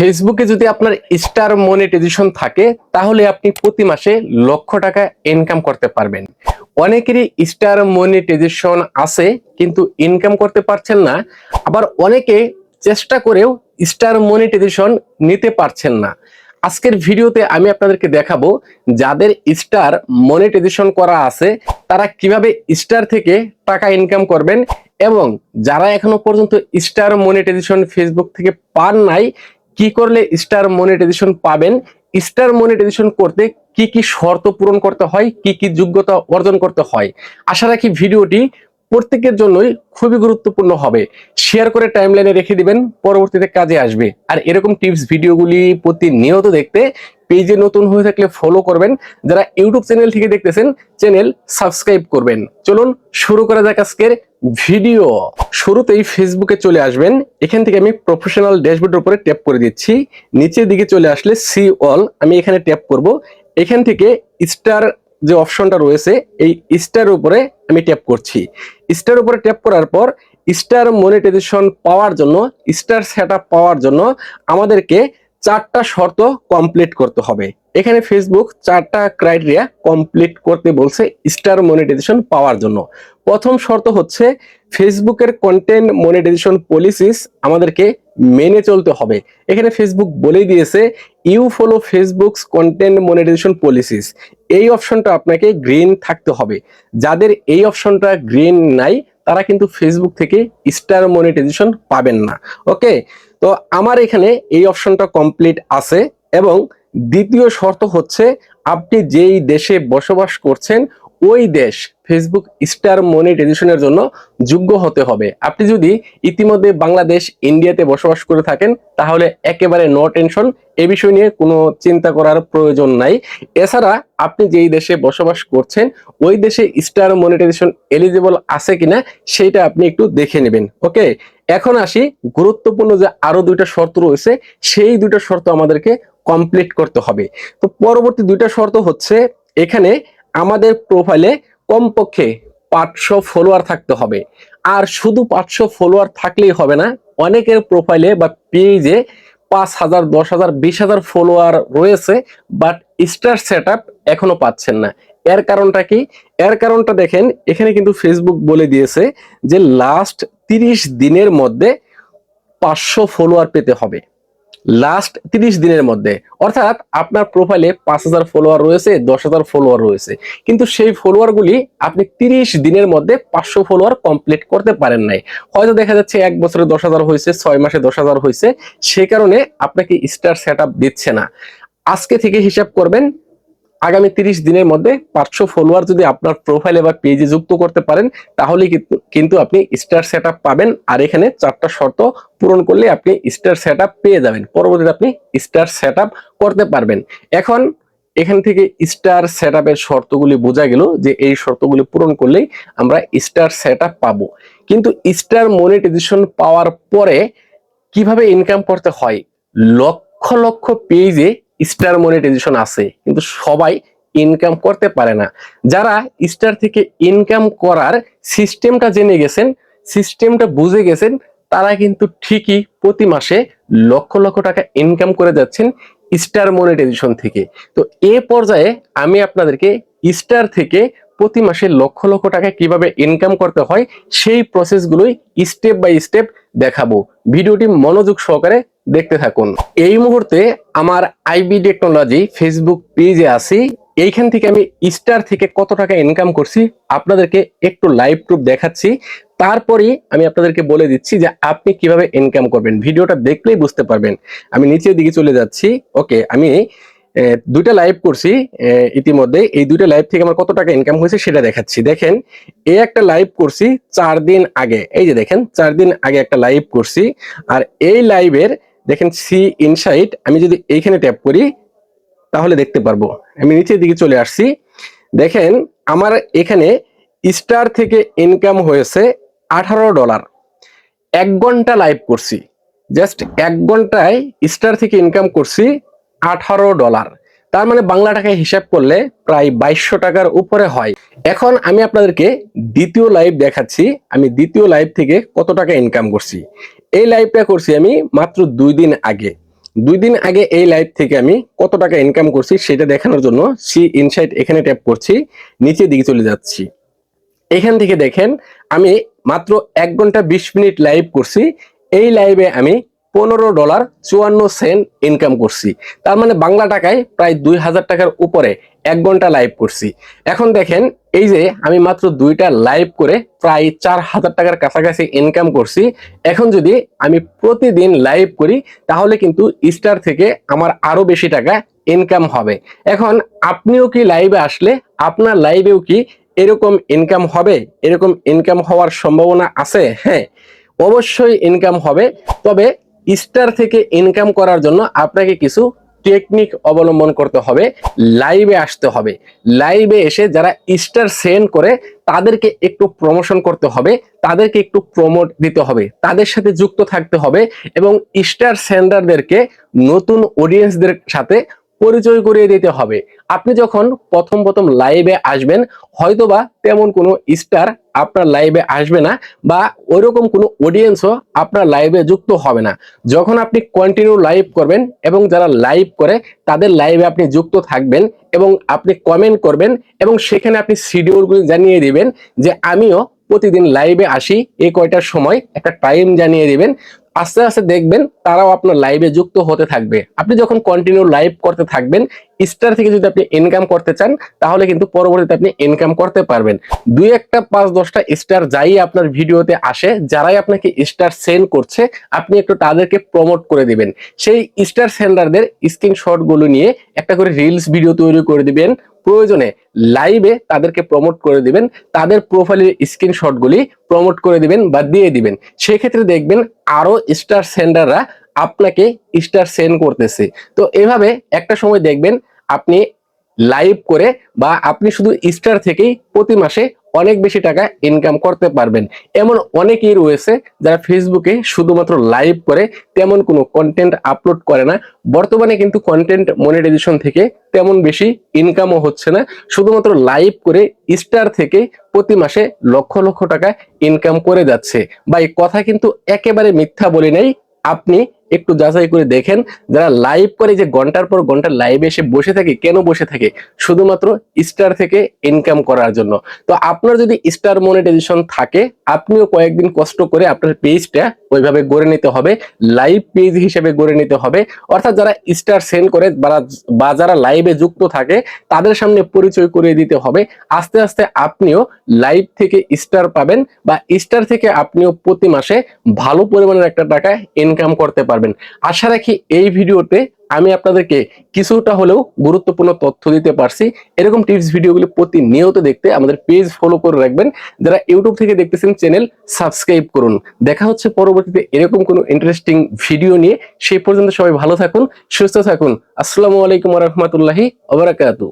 ফেসবুকে যদি আপনার স্টার মনিটাইজেশন থাকে, তাহলে আপনি প্রতি মাসে লক্ষ টাকা ইনকাম করতে পারবেন। অনেকেরই স্টার মনিটাইজেশন আছে, কিন্তু ইনকাম করতে পারছেন না। আবার অনেকে চেষ্টা করেও স্টার মনিটাইজেশন নিতে পারছেন না। আজকের ভিডিওতে আমি আপনাদেরকে দেখাবো যাদের স্টার মনিটাইজেশন করা আছে, তারা কীভাবে স্টার থেকে টাকা ইনকাম করবেন এবং যারা এখনও পর্যন্ত স্টার মনিটাইজেশন ফেসবুক থেকে পান নাই কি করলে স্টার মনিটাইজেশন পাবেন? স্টার মনিটাইজেশন করতে কি কি শর্ত পূরণ করতে হয়? কি কি যোগ্যতা অর্জন করতে হয়? আশা রাখি ভিডিওটি প্রত্যেকের জন্যই খুবই গুরুত্বপূর্ণ হবে। শেয়ার করে টাইমলাইনে রেখে দিবেন, পরবর্তীতে কাজে আসবে। আর এরকম টিপস ভিডিওগুলি প্রতিনিয়ত দেখতে পেজে নতুন হয়ে থাকলে ফলো করবেন। যারা ইউটিউব চ্যানেল থেকে দেখতেছেন চ্যানেল সাবস্ক্রাইব করবেন। চলুন শুরু করা যাক আজকের ভিডিও শুরুতেই ফেসবুকে চলে আসবেন। এখান থেকে আমি প্রফেশনাল ড্যাশবোর্ডের উপরে ট্যাপ করে দিচ্ছি। নিচের দিকে চলে আসলে সি অল আমি এখানে ট্যাপ করব। এখান থেকে স্টার যে অপশনটা রয়েছে, এই স্টার উপরে আমি ট্যাপ করছি। স্টার উপরে ট্যাপ করার পর স্টার মনিটাইজেশন পাওয়ার জন্য স্টার সেট পাওয়ার জন্য আমাদেরকে চারটা শর্ত কমপ্লিট করতে হবে। এখানে ফেসবুক চারটা ক্রাইটেরিয়া কমপ্লিট করতে বলছে স্টার মনিটাইজেশন পাওয়ার জন্য। প্রথম শর্ত হচ্ছে ফেসবুকের কন্টেন্ট মনিটাইজেশন পলিসিস আমাদেরকে মেনে চলতে হবে। এখানে ফেসবুক বলেই দিয়েছে you follow Facebook's content monetization policies এই অপশনটা আপনাকে গ্রিন থাকতে হবে। যাদের এই অপশনটা গ্রিন নাই তারা কিন্তু ফেসবুক থেকে স্টার মনিটাইজেশন পাবেন না। ওকে তো আমার এখানে এই অপশনটা কমপ্লিট আছে এবং দ্বিতীয় শর্ত হচ্ছে আপনি যেই দেশে বসবাস করছেন ওই দেশ ফেসবুক স্টার মনিটাইজেশনের জন্য যোগ্য হতে হবে। আপনি যদি ইতিমধ্যে বাংলাদেশ ইন্ডিয়াতে বসবাস করে থাকেন, তাহলে একেবারে নো টেনশন এ বিষয় নিয়ে কোনো চিন্তা করার প্রয়োজন নাই। এছাড়া আপনি যেই দেশে বসবাস করছেন, ওই দেশে স্টার মনিটাইজেশন এলিজিবল আছে কিনা সেইটা আপনি একটু দেখে নেবেন। ওকে এখন আসি গুরুত্বপূর্ণ যে আরও দুইটা শর্ত রয়েছে, সেই দুইটা শর্ত আমাদেরকে কমপ্লিট করতে হবে। তো পরবর্তী দুইটা শর্ত হচ্ছে, এখানে আমাদের প্রোফাইলে কমপক্ষে পাঁচশো ফলোয়ার থাকতে হবে। আর শুধু পাঁচশো ফলোয়ার থাকলেই হবে না, অনেকের প্রোফাইলে বা পেজে পাঁচ হাজার, দশ হাজার, বিশ হাজার ফলোয়ার রয়েছে বাট স্টার সেট আপ এখনও পাচ্ছেন না। এর কারণটা কি? এর কারণটা দেখেন, এখানে কিন্তু ফেসবুক বলে দিয়েছে যে লাস্ট তিরিশ দিনের মধ্যে পাঁচশো ফলোয়ার পেতে হবে। লাস্ট তিরিশ দিনের মধ্যে। অর্থাৎ আপনার প্রোফাইলে পাঁচ হাজার ফলোয়ার রয়েছে, দশ হাজার ফলোয়ার রয়েছে। কিন্তু সেই ফলোয়ার গুলি আপনি তিরিশ দিনের মধ্যে পাঁচশো ফলোয়ার কমপ্লিট করতে পারেন নাই। হয়তো দেখা যাচ্ছে এক বছরে দশ হাজার হয়েছে, ছয় মাসে দশ হাজার হয়েছে। সে কারণে আপনাকে স্টার সেট দিচ্ছে না। আজকে থেকে হিসাব করবেন আগামী তিরিশ দিনের মধ্যে পাঁচশো ফলোয়ার যদি আপনার প্রোফাইলে বা পেজে যুক্ত করতে পারেন, তাহলে কিন্তু- আপনি স্টার সেট পাবেন। আর এখানে চারটা শর্ত পূরণ করলে আপনি স্টার সেট পেয়ে যাবেন। পরবর্তীতে আপনি স্টার সেট করতে পারবেন। এখন এখান থেকে স্টার সেট শর্তগুলি বোঝা গেল যে এই শর্তগুলি পূরণ করলেই আমরা স্টার সেট পাবো। কিন্তু স্টার মনিটাইজেশন পাওয়ার পরে কীভাবে ইনকাম করতে হয়? লক্ষ লক্ষ পেজে স্টার মনিটাইজেশন আছে, কিন্তু সবাই ইনকাম করতে পারে না। যারা স্টার থেকে ইনকাম করার সিস্টেমটা জেনে গেছেন সিস্টেমটা বুঝে গেছেন, তারা কিন্তু ঠিকই প্রতি মাসে লক্ষ লক্ষ টাকা ইনকাম করে যাচ্ছেন স্টার মনিটাইজেশন থেকে। তো এ পর্যায়ে আমি আপনাদেরকে স্টার থেকে প্রতি মাসে লক্ষ লক্ষ টাকা কীভাবে ইনকাম করতে হয়, সেই প্রসেসগুলোই স্টেপ বাই স্টেপ দেখাবো। ভিডিওটি মনোযোগ সহকারে দেখতে থাকুন। এই মুহূর্তে আমার আইবি টেকনোলজি ফেসবুক পেজে আছি। এইখান থেকে আমি স্টার থেকে কত টাকা ইনকাম করছি, আপনাদেরকে একটু লাইভ প্রুফ দেখাচ্ছি। তারপরেই আমি আপনাদেরকে বলে দিচ্ছি যে আপনি কীভাবে ইনকাম করবেন। ভিডিওটা দেখলেই বুঝতে পারবেন। আমি নিচের দিকে চলে যাচ্ছি। ওকে, আমি দুইটা লাইভ করছি ইতিমধ্যে। এই দুইটা লাইভ থেকে আমার কত টাকা ইনকাম হয়েছে সেটা দেখাচ্ছি। দেখেন এই একটা লাইভ করছি চার দিন আগে। এই যে দেখেন, চার দিন আগে একটা লাইভ করছি। আর এই লাইভের দেখেন সি ইনসাইট আমি যদি এইখানে ট্যাপ করি, তাহলে দেখতে পারব। আমি নিচের দিকে চলে আসছি। দেখেন, আমার এখানে স্টার থেকে ইনকাম হয়েছে আঠারো ডলার এক ঘণ্টা লাইভ করছি। জাস্ট এক ঘন্টায় স্টার থেকে ইনকাম করছি আঠারো ডলার। তার মানে বাংলা টাকায় হিসাব করলে প্রায় বাইশশো টাকার উপরে হয়। এখন আমি আপনাদেরকে দ্বিতীয় লাইভ দেখাচ্ছি। আমি দ্বিতীয় লাইভ থেকে কত টাকা ইনকাম করছি? এই লাইভটা করছি আমি মাত্র দুই দিন আগে। দুই দিন আগে এই লাইভ থেকে আমি কত টাকা ইনকাম করছি সেটা দেখানোর জন্য সি ইনসাইট এখানে ট্যাপ করছি। নিচে দিকে চলে যাচ্ছি। এখান থেকে দেখেন, আমি মাত্র এক ঘণ্টা বিশ মিনিট লাইভ করছি। এই লাইভে আমি পনেরো ডলার চুয়ান্ন সেন্ট ইনকাম করছি। তার মানে বাংলা টাকায় প্রায় দুই হাজার টাকার উপরে এক ঘণ্টা লাইভ করছি। এখন দেখেন, এই যে আমি মাত্র দুইটা লাইভ করে প্রায় চার হাজার টাকার কাছাকাছি ইনকাম করছি। এখন যদি আমি প্রতিদিন লাইভ করি, তাহলে কিন্তু স্টার থেকে আমার আরও বেশি টাকা ইনকাম হবে। এখন আপনিও কি লাইভে আসলে, আপনার লাইভেও কি এরকম ইনকাম হবে? এরকম ইনকাম হওয়ার সম্ভাবনা আছে? হ্যাঁ অবশ্যই ইনকাম হবে। তবে স্টার থেকে ইনকাম করার জন্য আপনাকে কিছু টেকনিক অবলম্বন করতে হবে লাইভে আসতে হবে। লাইভে এসে যারা স্টার সেন্ড করে, তাদেরকে একটু প্রমোশন করতে হবে, তাদেরকে একটু প্রমোট দিতে হবে, তাদের সাথে যুক্ত থাকতে হবে এবং স্টার সেন্ডারদেরকে নতুন অডিয়েন্সদের সাথে পরিচয় করিয়ে দিতে হবে। আপনি যখন প্রথম প্রথম লাইভে আসবেন, হয়তোবা তেমন কোনো স্টার আপনার লাইভে আসবে না বা ওইরকম কোনো অডিয়েন্সও আপনার লাইভে যুক্ত হবে না। যখন আপনি কন্টিনিউ লাইভ করবেন এবং যারা লাইভ করে, তাদের লাইভে আপনি যুক্ত থাকবেন এবং আপনি কমেন্ট করবেন এবং সেখানে আপনি শিডিউলগুলি জানিয়ে দিবেন যে আমিও প্রতিদিন লাইভে আসি, এই কয়টার সময়, একটা টাইম জানিয়ে দিবেন। আস্তে আস্তে দেখবেন তারাও আপনার লাইভে যুক্ত হতে থাকবে। আপনি যখন কন্টিনিউ লাইভ করতে থাকবেন স্টার থেকে যদি আপনি ইনকাম করতে চান, তাহলে কিন্তু পরবর্তীতে আপনি ইনকাম করতে পারবেন। দুই একটা পাঁচ দশটা স্টার যাই আপনার ভিডিওতে আসে, যারাই আপনাকে স্টার সেন্ড করছে, আপনি একটু তাদেরকে প্রমোট করে দিবেন। সেই স্টার সেন্ডারদের স্ক্রিনশটগুলো নিয়ে একটা করে রিলস ভিডিও তৈরি করে দিবেন প্রয়োজনে লাইভে তাদেরকে প্রমোট করে দিবেন, তাদের প্রোফাইলের স্ক্রিনশটগুলি প্রমোট করে দিবেন বা দিয়ে দিবেন। সেক্ষেত্রে দেখবেন আরও স্টার সেন্ডাররা আপনাকে স্টার সেন্ড করতেছে। তো এভাবে একটা সময় দেখবেন আপনি লাইভ করে বা আপনি শুধু স্টার থেকেই প্রতি মাসে অনেক বেশি টাকা ইনকাম করতে পারবেন। এমন অনেকেই রয়েছে যারা ফেসবুকে শুধুমাত্র লাইভ করে, তেমন কোনো কন্টেন্ট আপলোড করে না। বর্তমানে কিন্তু কন্টেন্ট মনিটাইজেশন থেকে তেমন বেশি ইনকামও হচ্ছে না। শুধুমাত্র লাইভ করে স্টার থেকে প্রতি মাসে লক্ষ লক্ষ টাকা ইনকাম করে যাচ্ছে। বা এই কথা কিন্তু একেবারে মিথ্যা বলি নাই। আপনি একটু যাচাই করে দেখেন যারা লাইভ করে যে ঘণ্টার পর ঘণ্টা লাইভে এসে বসে থাকে, কেন বসে থাকে? শুধুমাত্র স্টার থেকে ইনকাম করার জন্য। তো আপনার যদি স্টার মনিটাইজেশন থাকে, আপনিও কয়েকদিন কষ্ট করে আপনার পেজটা ওইভাবে গড়ে নিতে হবে লাইভ পেজ হিসেবে গড়ে নিতে হবে। অর্থাৎ যারা স্টার সেন্ড করে বা যারা লাইভে যুক্ত থাকে, তাদের সামনে পরিচয় করিয়ে দিতে হবে। আস্তে আস্তে আপনিও লাইভ থেকে স্টার পাবেন বা স্টার থেকে আপনিও প্রতি মাসে ভালো পরিমাণের একটা টাকা ইনকাম করতে পারবেন। পারবেন। আশা রাখি এই ভিডিওতে আমি আপনাদেরকে কিছুটা হলেও গুরুত্বপূর্ণ তথ্য দিতে পারছি। এরকম টিপস ভিডিওগুলি প্রতিনিয়ত দেখতে আমাদের পেজ ফলো করে রাখবেন। যারা ইউটিউব থেকে দেখতেছেন চ্যানেল সাবস্ক্রাইব করুন। দেখা হচ্ছে পরবর্তীতে এরকম কোনো ইন্টারেস্টিং ভিডিও নিয়ে। সেই পর্যন্ত সবাই ভালো থাকুন, সুস্থ থাকুন। আসসালামু আলাইকুম রহমতুল্লাহি ওবরাকাতু